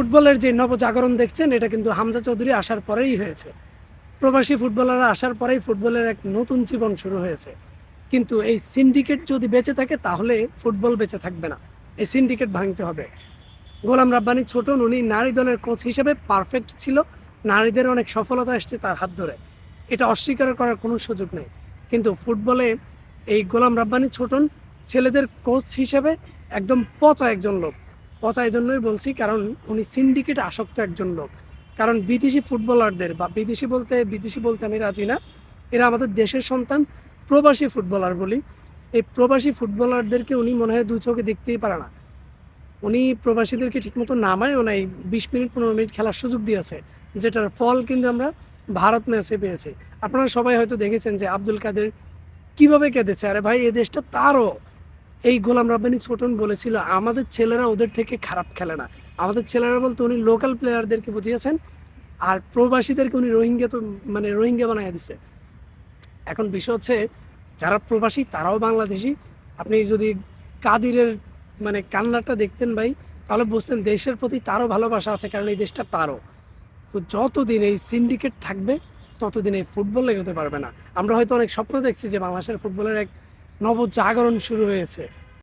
ফুটবলের যে নবজাগরণ দেখছেন, এটা কিন্তু হামজা চৌধুরী আসার পরেই হয়েছে। প্রবাসী ফুটবলাররা আসার পরেই ফুটবলের এক নতুন জীবন শুরু হয়েছে। কিন্তু এই সিন্ডিকেট যদি বেঁচে থাকে, তাহলে ফুটবল বেঁচে থাকবে না। এই সিন্ডিকেট ভাঙতে হবে। গোলাম রাব্বানি ছোটন, উনি নারী দলের কোচ হিসেবে পারফেক্ট ছিল। নারীদের অনেক সফলতা এসছে তার হাত ধরে। এটা অস্বীকার করার কোনো সুযোগ নেই। কিন্তু ফুটবলে এই গোলাম রাব্বানি ছোটন ছেলেদের কোচ হিসেবে একদম পচা একজন লোক। পচা এই জন্যই বলছি, কারণ উনি সিন্ডিকেট আসক্ত একজন লোক। কারণ বিদেশি ফুটবলারদের বা বিদেশি বলতে বিদেশি বলতে আমি রাজি না। এরা আমাদের দেশের সন্তান, প্রবাসী ফুটবলার বলি। এই প্রবাসী ফুটবলারদেরকে উনি মনে হয় দু চোখে দেখতেই পারে না। উনি প্রবাসীদেরকে ঠিকমতো নামায়ও নাই বিশ মিনিট, পনেরো মিনিট খেলার সুযোগ দিয়েছে, যেটার ফল কিন্তু আমরা ভারত ম্যাচে পেয়েছি। আপনারা সবাই হয়তো দেখেছেন যে আব্দুল কাদের কীভাবে কেঁদেছে? আরে ভাই, এ দেশটা তারও এই গোলাম রাব্বানি ছোটন বলেছিল, আমাদের ছেলেরা ওদের থেকে খারাপ খেলে না। আমাদের ছেলেরা বলতে উনি লোকাল প্লেয়ারদেরকে বুঝিয়েছেন, আর প্রবাসীদেরকে উনি রোহিঙ্গা তো মানে রোহিঙ্গা বানিয়ে দিছে। এখন বিষয় হচ্ছে, যারা প্রবাসী তারাও বাংলাদেশি। আপনি যদি কাদিরের মানে কান্নাটা দেখতেন ভাই, তাহলে বুঝতেন দেশের প্রতি তারও ভালোবাসা আছে, কারণ এই দেশটা তারও। তো যতদিন এই সিন্ডিকেট থাকবে, ততদিন এই ফুটবল এগোতে পারবে না। আমরা হয়তো অনেক স্বপ্ন দেখছি যে বাংলাদেশের ফুটবলের এক নবজাগরণ শুরু হয়েছে।